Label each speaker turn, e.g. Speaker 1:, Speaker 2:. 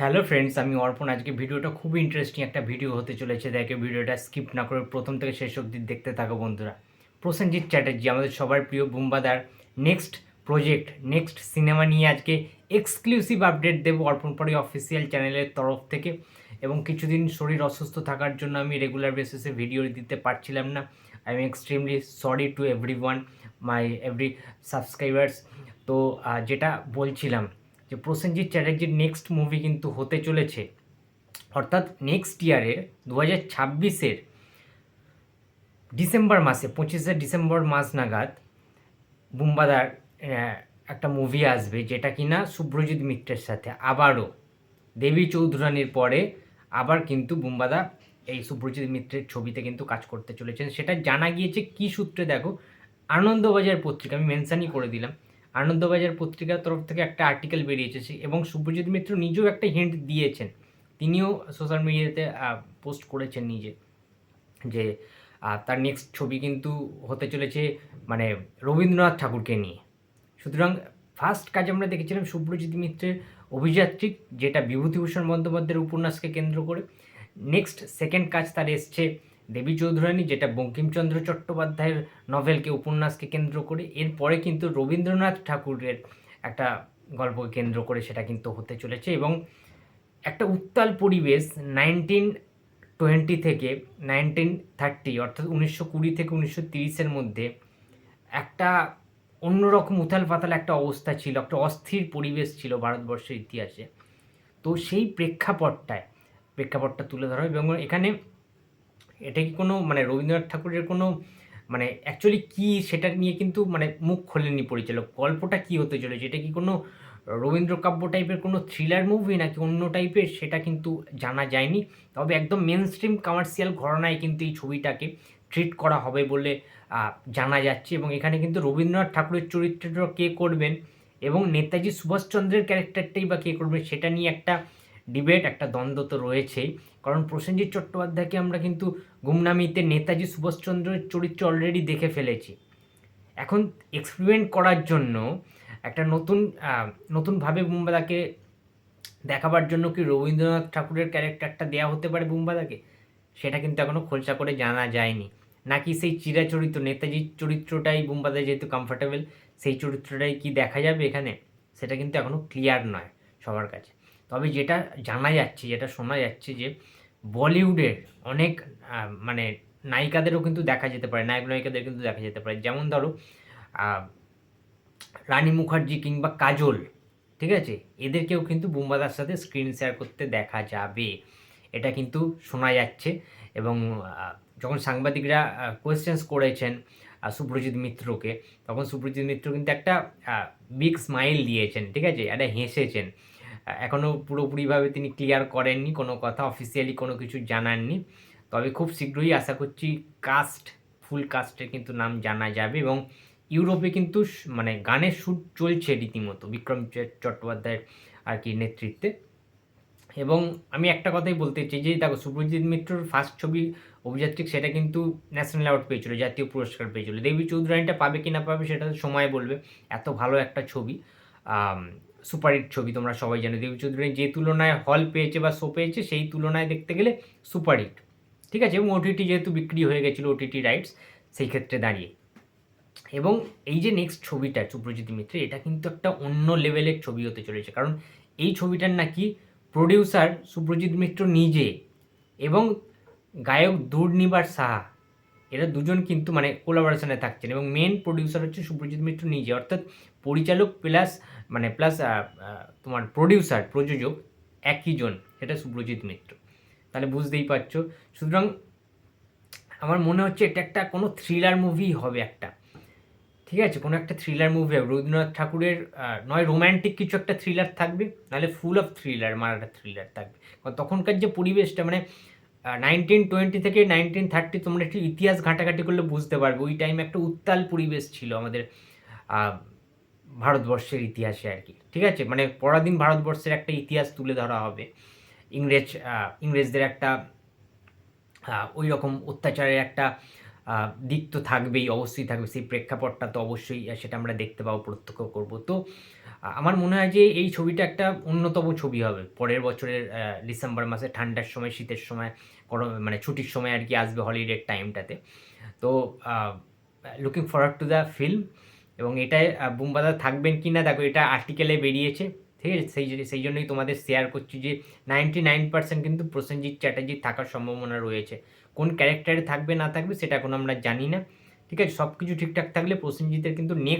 Speaker 1: Hello friends, আমি অর্পণ। আজকে ভিডিওটা খুব ইন্টারেস্টিং একটা ভিডিও হতে চলেছে। দেখে ভিডিওটা স্কিপ না করে প্রথম থেকে শেষ অবধি দেখতে থাকো বন্ধুরা। প্রসেনজিৎ চ্যাটার্জি, আমাদের সবার প্রিয় বুম্বাদার। নেক্সট প্রজেক্ট নেক্সট সিনেমা নিয়ে আজকে এক্সক্লুসিভ আপডেট দেবো অর্পণ পরি অফিসিয়াল চ্যানেলের তরফ থেকে। এবং কিছুদিন শরীর অসুস্থ থাকার জন্য আমি রেগুলার বেসিসে ভিডিও দিতে পারছিলাম না। I am extremely sorry to every one my every subscribers তো যেটা বলছিলাম যে প্রসেনজিৎ চ্যাটার্জির নেক্সট মুভি কিন্তু হতে চলেছে। অর্থাৎ নেক্সট ইয়ারের দু হাজার ছাব্বিশের ডিসেম্বর মাসে, পঁচিশে ডিসেম্বর মাস নাগাদ বুম্বাদার একটা মুভি আসবে যেটা কিনা শুভ্রজিৎ মিত্রের সাথে। আবারও দেবী চৌধুরানীর পরে আবার কিন্তু বুম্বাদা এই শুভ্রজিৎ মিত্রের ছবিতে কিন্তু কাজ করতে চলেছেন। সেটা জানা গিয়েছে কি সূত্রে দেখো, আনন্দবাজার পত্রিকা, আমি মেনশানই করে দিলাম। আনন্দবাজার পত্রিকার তরফ থেকে একটা আর্টিকেল বেরিয়েছে এবং শুভ্রজিৎ মিত্র নিজেও একটা হিন্ট দিয়েছেন। তিনিও সোশ্যাল মিডিয়াতে পোস্ট করেছেন নিজে যে তার নেক্সট ছবি কিন্তু হতে চলেছে মানে রবীন্দ্রনাথ ঠাকুরকে নিয়ে। সুতরাং ফার্স্ট কাজ আমরা দেখেছিলাম শুভ্রজিৎ মিত্রের অভিযাত্রী, যেটা বিভূতিভূষণ বন্দ্যোপাধ্যায়ের উপন্যাসকে কেন্দ্র করে। নেক্সট সেকেন্ড কাজ তার এসছে দেবী চৌধুরানী, যেটা বঙ্কিমচন্দ্র চট্টোপাধ্যায়ের নভেলকে, উপন্যাসকে কেন্দ্র করে এরপরে কিন্তু রবীন্দ্রনাথ ঠাকুরের একটা গল্পকে কেন্দ্র করে সেটা কিন্তু হতে চলেছে এবং একটা উত্তাল পরিবেশ নাইনটিন টোয়েন্টি থেকে নাইনটিন থার্টি অর্থাৎ উনিশশো কুড়ি থেকে উনিশশো তিরিশের মধ্যে একটা অন্যরকম উথাল পাতাল একটা অবস্থা ছিল, একটা অস্থির পরিবেশ ছিল ভারতবর্ষের ইতিহাসে। তো সেই প্রেক্ষাপটটায়, প্রেক্ষাপটটা তুলে ধরা এবং এখানে এটা কি কোনো মানে রবীন্দ্রনাথ ঠাকুরের কোনো মানে অ্যাকচুয়ালি কি সেটা নিয়ে কিন্তু মানে মুখ খোলেনি পরিচালক? গল্পটা কি হতে চলেছে? এটা কি কোনো রবীন্দ্র কাব্য টাইপের কোনো থ্রিলার মুভি নাকি অন্য টাইপের সেটা কিন্তু জানা যায়নি। তবে একদম মেন স্ট্রিম কমার্শিয়াল ঘরানায় কিন্তু এই ছবিটাকে ট্রিট করা হবে বলে জানা যাচ্ছে এবং এখানে কিন্তু রবীন্দ্রনাথ ঠাকুরের চরিত্রটা কে করবেন এবং নেতাজি সুভাষচন্দ্রের ক্যারেক্টারটাই বা কে করবেন সেটা নিয়ে একটা ডিবেট, একটা দ্বন্দ্ব তো রয়েছেই। কারণ প্রসেনজিৎ চট্টোপাধ্যায়কে আমরা কিন্তু গুমনামিতে নেতাজি সুভাষচন্দ্রের চরিত্র অলরেডি দেখে ফেলেছি। এখন এক্সপেরিমেন্ট করার জন্য একটা নতুন নতুনভাবে বুম্বাদাকে দেখাবার জন্য কি রবীন্দ্রনাথ ঠাকুরের ক্যারেক্টারটা দেওয়া হতে পারে বুম্বাদাকে? সেটা কিন্তু এখনও খোলসা করে জানা যায়নি। নাকি সেই চিরাচরিত নেতাজির চরিত্রটাই বুম্বাদা যেহেতু কমফর্টেবল সেই চরিত্রটাই কি দেখা যাবে এখানে? সেটা কিন্তু এখনও ক্লিয়ার নয় সবার কাছে। তবে যেটা জানা যাচ্ছে, যেটা শোনা যাচ্ছে যে বলিউডের অনেক মানে নায়িকাদেরও কিন্তু দেখা যেতে পারে, নায়ক নায়িকাদের কিন্তু দেখা যেতে পারে। যেমন ধরো রানী মুখার্জি কিংবা কাজল, ঠিক আছে? এদেরকেও কিন্তু বুম্বাদার সাথে স্ক্রিন শেয়ার করতে দেখা যাবে। এটা কিন্তু শোনা যাচ্ছে এবং যখন সাংবাদিকরা কোয়েশ্চেন্স করেছেন সুব্রজিৎ মিত্রকে, তখন সুব্রজিৎ মিত্র কিন্তু একটা বিগ স্মাইল দিয়েছেন, ঠিক আছে? একটা হেসেছেন। এখনও পুরোপুরিভাবে তিনি ক্লিয়ার করেননি, কোনো কথা অফিসিয়ালি কোনো কিছু জানাননি। তবে খুব শীঘ্রই আশা করছি কাস্ট ফুল কাস্টের কিন্তু নাম জানা যাবে এবং ইউরোপে কিন্তু মানে গানের শ্যুট চলছে রীতিমতো বিক্রম চট্টোপাধ্যায়ের আর কি নেতৃত্বে। এবং আমি একটা কথাই বলতে চাই যে, দেখো সুব্রজিৎ মিত্রর ফার্স্ট ছবি অভিযাত্রিক সেটা কিন্তু ন্যাশনাল অ্যাওয়ার্ড পেয়েছিল, জাতীয় পুরস্কার পেয়েছিল। দেবী চৌধুরানীটা পাবে কি না পাবে সেটা সময় বলবে, এত ভালো একটা ছবি। সুপারহিট ছবি তোমরা সবাই জানো। দেবী চৌধুরানী যে তুলনায় হল পেয়েছে বা শো পেয়েছে, সেই তুলনায় দেখতে গেলে সুপারহিট। ঠিক আছে? এবং ওটিটি যেহেতু বিক্রি হয়ে গেছিল ওটিটি রাইটস সেই ক্ষেত্রে দাঁড়িয়ে। এবং এই যে নেক্সট ছবিটা সুপ্রজিৎ মিত্র, এটা কিন্তু একটা অন্য লেভেলের ছবি হতে চলেছে। কারণ এই ছবিটার নাকি প্রডিউসার সুপ্রজিৎ মিত্র নিজে এবং গায়ক দুর্নিবার সাহা, এরা দুজন কিন্তু মানে কোলাবোরেশনে থাকছেন এবং মেন প্রডিউসার হচ্ছে সুপ্রজিৎ মিত্র নিজে। অর্থাৎ পরিচালক প্লাস মানে প্লাস তোমার প্রডিউসার প্রযোজক একই জন এটা সুপ্রজিৎ মিত্র। তাহলে বুঝতেই পারছ। সুতরাং আমার মনে হচ্ছে এটা একটা কোনো থ্রিলার মুভি হবে একটা। ঠিক আছে? কোনো একটা থ্রিলার মুভি হবে। রবীন্দ্রনাথ ঠাকুরের নয় রোম্যান্টিক কিছু একটা থ্রিলার থাকবে, নাহলে ফুল অফ থ্রিলার মারাটা থ্রিলার থাকবে। কারণ তখনকার যে পরিবেশটা মানে নাইনটিন টোয়েন্টি থেকে নাইনটিন থার্টি তোমরা একটু ইতিহাস ঘাঁটাঘাঁটি করলে বুঝতে পারবে। ওই টাইমে একটা উত্তাল পরিবেশ ছিল আমাদের ভারতবর্ষের ইতিহাসে আর কি। ঠিক আছে? মানে পরাধীন ভারতবর্ষের একটা ইতিহাস তুলে ধরা হবে। ইংরেজ ইংরেজদের একটা ওই রকম অত্যাচারের একটা দিক তো থাকবেই, অবশ্যই থাকবে। সেই প্রেক্ষাপটটা তো অবশ্যই সেটা আমরা দেখতে পাবো, প্রত্যক্ষ করব। তো আমার মনে হয় যে এই ছবিটা একটা অন্যতম ছবি হবে। পরের বছরের ডিসেম্বর মাসে ঠান্ডার সময়, শীতের সময় গরম মানে ছুটির সময় আর কি আসবে হলিডের টাইমটাতে তো looking forward to the film এবং এটা আহ, থাকবেন কি না দেখো এটা আর্টিকেলে বেরিয়েছে ঠিক আছে? সেই সেই জন্যই তোমাদের শেয়ার করছি যে নাইনটি নাইন পার্সেন্ট কিন্তু প্রসেনজিৎ চ্যাটার্জি থাকার সম্ভাবনা রয়েছে। কোন ক্যারেক্টারে থাকবে না থাকবে সেটা এখন আমরা জানি না ঠিক আছে? সব কিছু ঠিকঠাক থাকলে প্রসেনজিতের কিন্তু নেক্সট